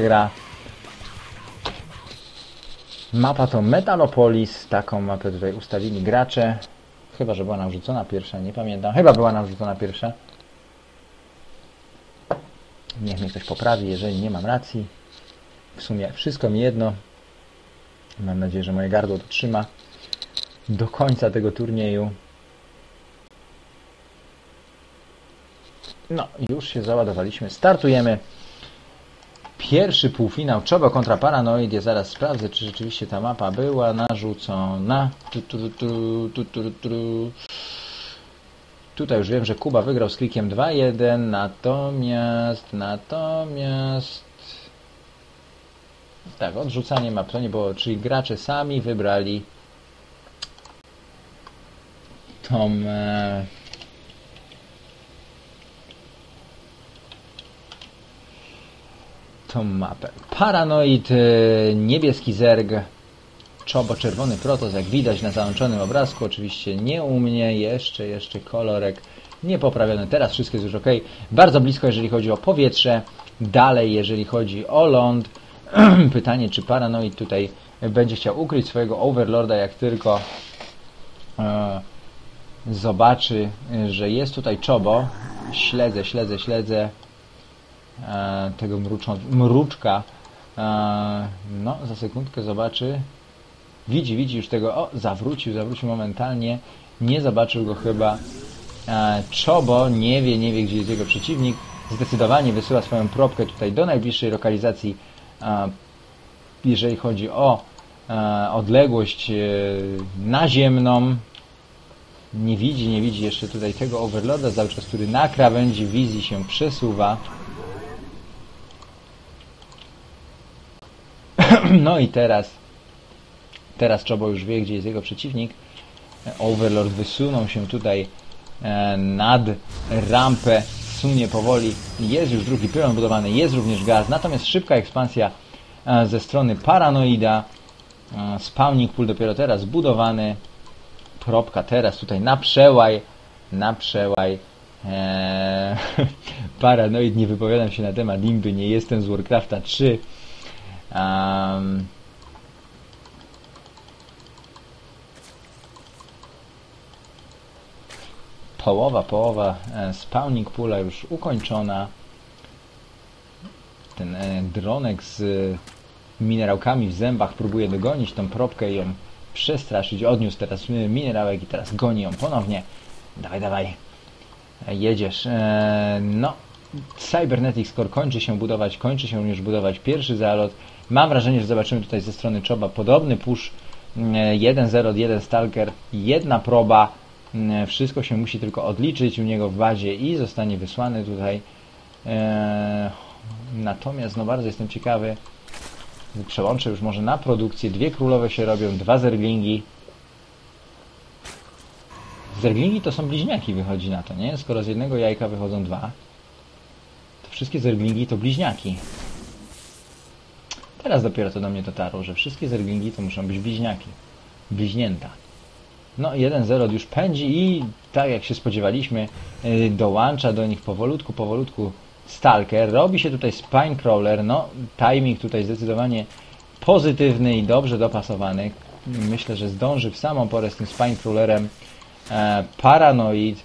gra. Mapa to Metalopolis, taką mapę tutaj ustawili gracze. Chyba, że była nam rzucona pierwsza, nie pamiętam. Chyba była nam rzucona pierwsza. Niech mnie ktoś poprawi, jeżeli nie mam racji. W sumie wszystko mi jedno. Mam nadzieję, że moje gardło to trzyma do końca tego turnieju. No, już się załadowaliśmy. Startujemy. Pierwszy półfinał Czobo kontra Paranoid. Ja zaraz sprawdzę, czy rzeczywiście ta mapa była narzucona. Tu, tu, tu, tu, tu, tu. Tutaj już wiem, że Kuba wygrał z klikiem 2-1, natomiast, natomiast... Tak, odrzucanie map to nie było, czyli gracze sami wybrali tą... E... tą mapę. Paranoid, e, niebieski zerg, czobo, czerwony protos, jak widać na załączonym obrazku. Oczywiście nie u mnie, jeszcze, jeszcze kolorek niepoprawiony. Teraz wszystko jest już ok. Bardzo blisko, jeżeli chodzi o powietrze. Dalej, jeżeli chodzi o ląd. Pytanie, czy Paranoid tutaj będzie chciał ukryć swojego Overlorda, jak tylko e, zobaczy, że jest tutaj czobo. Śledzę, śledzę, śledzę tego mruczą, mruczka. E, no, za sekundkę zobaczy. Widzi, widzi już tego. O, zawrócił, zawrócił momentalnie. Nie zobaczył go chyba. E, Czobo nie wie, nie wie, gdzie jest jego przeciwnik. Zdecydowanie wysyła swoją probkę tutaj do najbliższej lokalizacji, e, jeżeli chodzi o e, odległość e, naziemną. Nie widzi, nie widzi jeszcze tutaj tego Overlorda, cały czas, który na krawędzi wizji się przesuwa. No i teraz teraz Czobo już wie, gdzie jest jego przeciwnik. Overlord wysunął się tutaj e, nad rampę, sunie powoli. Jest już drugi pylon budowany, jest również gaz, natomiast szybka ekspansja e, ze strony Paranoida. E, spawning pool dopiero teraz zbudowany. Propka teraz tutaj na przełaj, na przełaj. Eee, Paranoid, nie wypowiadam się na temat Imby, nie jestem z Warcrafta 3. Um, połowa, połowa e, spawning pula już ukończona. Ten e, dronek z minerałkami w zębach próbuje dogonić tą probkę i ją przestraszyć. Odniósł teraz minerałek i teraz goni ją ponownie. Dawaj, dawaj. E, jedziesz. No, Cybernetic Score kończy się budować, kończy się również budować pierwszy zalot. Mam wrażenie, że zobaczymy tutaj ze strony Czoba podobny push 1-0 od 1 Stalker, jedna proba, Mm, wszystko się musi tylko odliczyć u niego w bazie i zostanie wysłany tutaj. Eee, natomiast no bardzo jestem ciekawy. Przełączę już może na produkcję. Dwie królowe się robią, dwa zerglingi. Zerglingi to są bliźniaki, wychodzi na to, nie? Skoro z jednego jajka wychodzą dwa, to wszystkie zerglingi to bliźniaki. Teraz dopiero to do mnie dotarło, że wszystkie zerglingi to muszą być bliźniaki. Bliźnięta. No 1-0 już pędzi i tak jak się spodziewaliśmy y, dołącza do nich powolutku, powolutku Stalker. Robi się tutaj Spinecrawler. No timing tutaj zdecydowanie pozytywny i dobrze dopasowany. Myślę, że zdąży w samą porę z tym Spinecrawlerem e, Paranoid.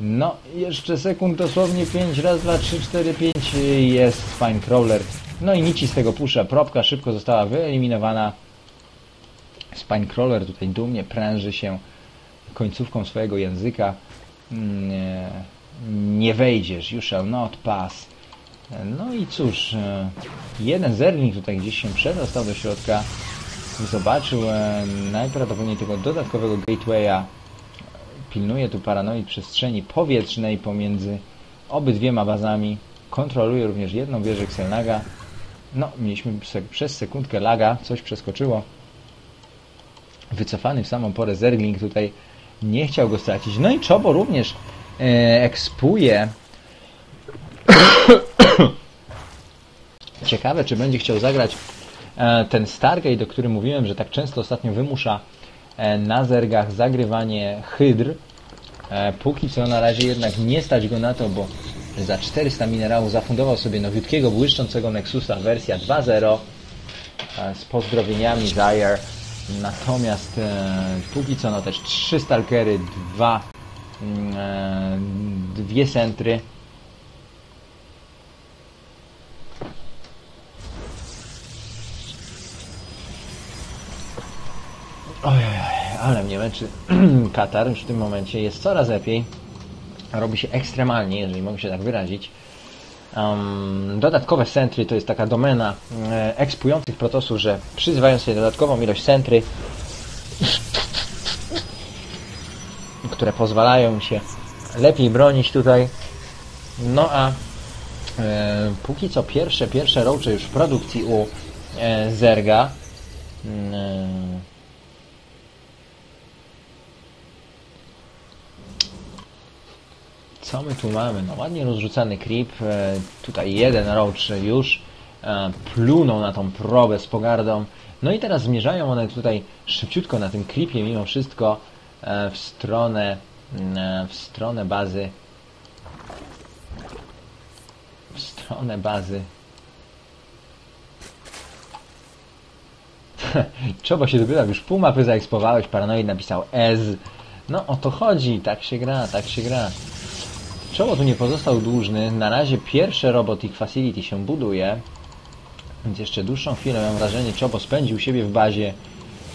No, jeszcze sekund dosłownie 5, raz, dwa, trzy, cztery, pięć jest Spinecrawler. No i nic z tego pusza. Probka szybko została wyeliminowana. Spinecrawler tutaj dumnie pręży się końcówką swojego języka. Mm, nie, nie wejdziesz, you shall not pass. No i cóż, e, jeden zernik tutaj gdzieś się przedostał do środka, zobaczył e, najprawdopodobniej tego dodatkowego gatewaya. Pilnuje tu paranoid przestrzeni powietrznej pomiędzy obydwiema bazami. Kontroluje również jedną wieżę Xelnaga. No, mieliśmy przez sekundkę laga, coś przeskoczyło wycofany w samą porę Zergling tutaj nie chciał go stracić. No i Czobo również e, ekspuje. Ciekawe, czy będzie chciał zagrać e, ten Stargate, o którym mówiłem, że tak często ostatnio wymusza e, na zergach zagrywanie hydr. E, póki co na razie jednak nie stać go na to, bo za 400 minerałów zafundował sobie nowiutkiego, błyszczącego Nexusa wersja 2.0 e, z pozdrowieniami Zaire. Natomiast e, póki co no też trzy stalkery, dwa, mm, e, dwie centry. Ojej, ale mnie męczy Katar już w tym momencie. Jest coraz lepiej. Robi się ekstremalnie, jeżeli mogę się tak wyrazić. Um, dodatkowe centry to jest taka domena e, ekspujących protosów, że przyzywają sobie dodatkową ilość centry, które pozwalają się lepiej bronić tutaj. No a e, póki co pierwsze, pierwsze roache już w produkcji u e, Zerga. Mm, e, Co my tu mamy? No ładnie rozrzucany creep. E, tutaj jeden roach już e, plunął na tą probę z pogardą. No i teraz zmierzają one tutaj szybciutko na tym creepie mimo wszystko e, w stronę w stronę bazy w stronę bazy Czobo się dopytał, już pół mapy zaekspowałeś, Paranoid napisał Ez. No o to chodzi, tak się gra, tak się gra. Czoło tu nie pozostał dłużny. Na razie pierwsze Robotic Facility się buduje. Więc jeszcze dłuższą chwilę mam wrażenie, Czobo spędził siebie w bazie,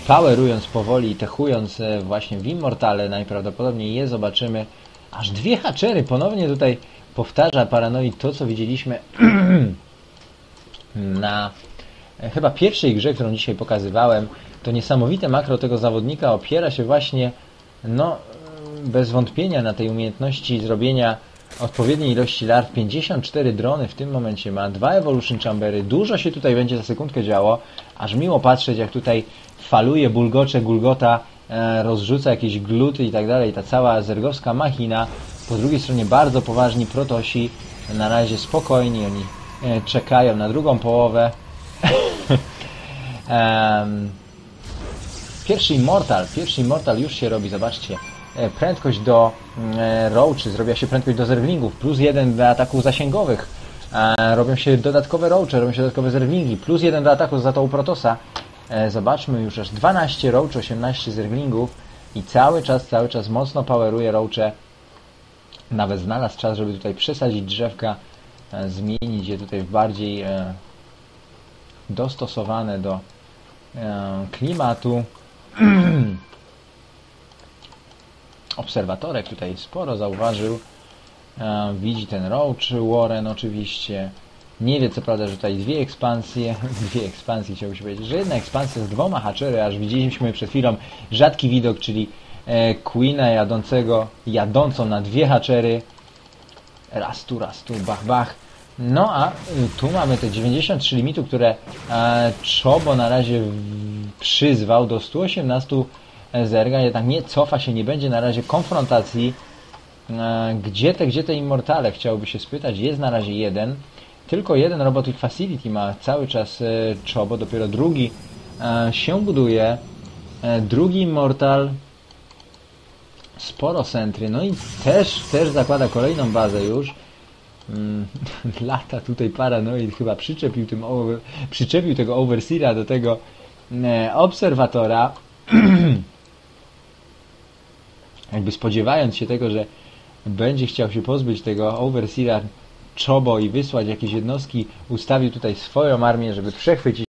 powerując powoli i techując e, właśnie w Immortale. Najprawdopodobniej je zobaczymy. Aż dwie haczery. Ponownie tutaj powtarza Paranoid to, co widzieliśmy na e, chyba pierwszej grze, którą dzisiaj pokazywałem. To niesamowite makro tego zawodnika opiera się właśnie no, bez wątpienia na tej umiejętności zrobienia odpowiedniej ilości larw. 54 drony w tym momencie ma, dwa Evolution Chambery. Dużo się tutaj będzie za sekundkę działo. Aż miło patrzeć, jak tutaj faluje, bulgocze, gulgota, e, rozrzuca jakieś gluty i tak dalej. Ta cała zergowska machina. Po drugiej stronie bardzo poważni protosi. Na razie spokojni, oni e, czekają na drugą połowę. Pierwszy Immortal, pierwszy Immortal już się robi, zobaczcie. E, prędkość do mm, e, roachy, zrobiła się prędkość do zerglingów, plus jeden do ataków zasięgowych. E, robią się dodatkowe roache, robią się dodatkowe zerglingi, plus jeden do ataku za to u Protosa. Zobaczmy już aż 12 roach, 18 zerglingów i cały czas, cały czas mocno poweruje roache. Nawet znalazł czas, żeby tutaj przesadzić drzewka, zmienić je tutaj w bardziej dostosowane do klimatu. obserwatorek tutaj sporo zauważył. E, widzi ten Roach Warren oczywiście. Nie wie co prawda, że tutaj dwie ekspansje, dwie ekspansje chciałbym się powiedzieć, że jedna ekspansja z dwoma haczery, aż widzieliśmy przed chwilą rzadki widok, czyli e, Queena jadącego, jadącą na dwie haczery. Raz tu, raz tu, bach, bach. No a y, tu mamy te 93 limitu, które e, Czobo na razie przyzwał do 118 Zerga jednak nie cofa się, nie będzie na razie konfrontacji. E, gdzie te, gdzie te Immortale? Chciałoby się spytać. Jest na razie jeden. Tylko jeden Robotic Facility ma cały czas e, Czobo, dopiero drugi e, się buduje. Drugi Immortal sporo centry, no i też, też zakłada kolejną bazę już. Mm, lata tutaj paranoid chyba przyczepił, tym przyczepił tego Overseera do tego obserwatora. jakby spodziewając się tego, że będzie chciał się pozbyć tego Overseera Chobo i wysłać jakieś jednostki, ustawił tutaj swoją armię, żeby przechwycić